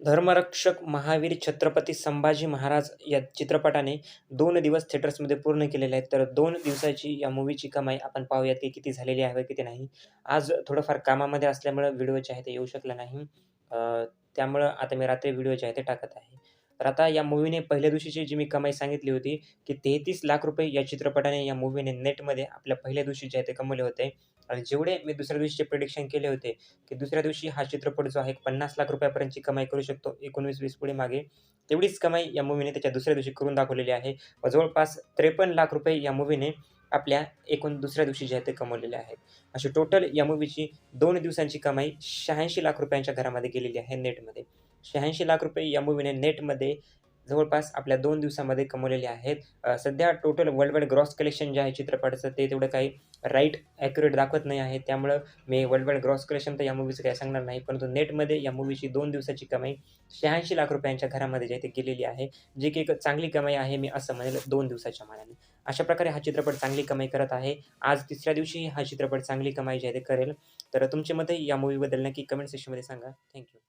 धर्मरक्षक महावीर छत्रपती संभाजी महाराज या चित्रपटाने दोन दिवस थिएटर्समध्ये पूर्ण केलेले आहेत. तर दोन दिवसाची या मूवीची कमाई आपण पाहूयात की किती झालेली आहे किती नाही. आज थोडंफार कामामध्ये असल्यामुळं व्हिडिओ जे आहे ते येऊ शकला नाही. त्यामुळं आता मी रात्री व्हिडिओ जे आहे ते टाकत आहे. तर आता या मूवीने पहिल्या दिवशीची जी मी कमाई सांगितली होती की तेहतीस लाख रुपये या चित्रपटाने या मूवीने नेटमध्ये आपल्या पहिल्या दिवशी जे आहे ते कमवले होते. आणि जेवढे मी दुसऱ्या दिवशीचे प्रिडिक्शन केले होते की दुसऱ्या दिवशी हा चित्रपट जो आहे पन्नास लाख रुपयापर्यंतची कमाई करू शकतो एकोणवीस वीस पुढे मागे तेवढीच कमाई या मूवीने त्याच्या दुसऱ्या दिवशी करून दाखवलेली आहे. व जवळपास त्रेपन्न लाख रुपये या मूवीने आपल्या एकूण दुसऱ्या दिवशी जे आहे ते कमवलेले आहेत अशी टोटल या मूवीची दोन दिवसांची कमाई शहाऐंशी लाख रुपयांच्या घरामध्ये गेलेली आहे नेटमध्ये शहाऐंशी लाख रुपये या मूवीने नेटमध्ये जवळपास आपल्या दोन दिवसामध्ये कमवलेले आहेत. सध्या total worldwide gross collection जे आहे चित्रपटाचं ते तेवढं काही राईट ॲक्युरेट दाखवत नाही आहे. त्यामुळं मी वर्ल्ड वाईड ग्रॉस कलेक्शन तर या मूवीचं काही सांगणार नाही. परंतु नेटमध्ये या मूवीची दोन दिवसाची कमाई शहाऐंशी लाख रुपयांच्या घरामध्ये जे आहे ते गेलेली आहे. जी की एक चांगली कमाई आहे मी असं म्हणेल दोन दिवसाच्या मानाने. अशा प्रकारे हा चित्रपट चांगली कमाई करत आहे. आज तिसऱ्या दिवशी हा चित्रपट चांगली कमाई जे आहे ते करेल. तर तुमचे मते या मूवीबद्दल नक्की कमेंट सेक्शनमध्ये सांगा. थँक्यू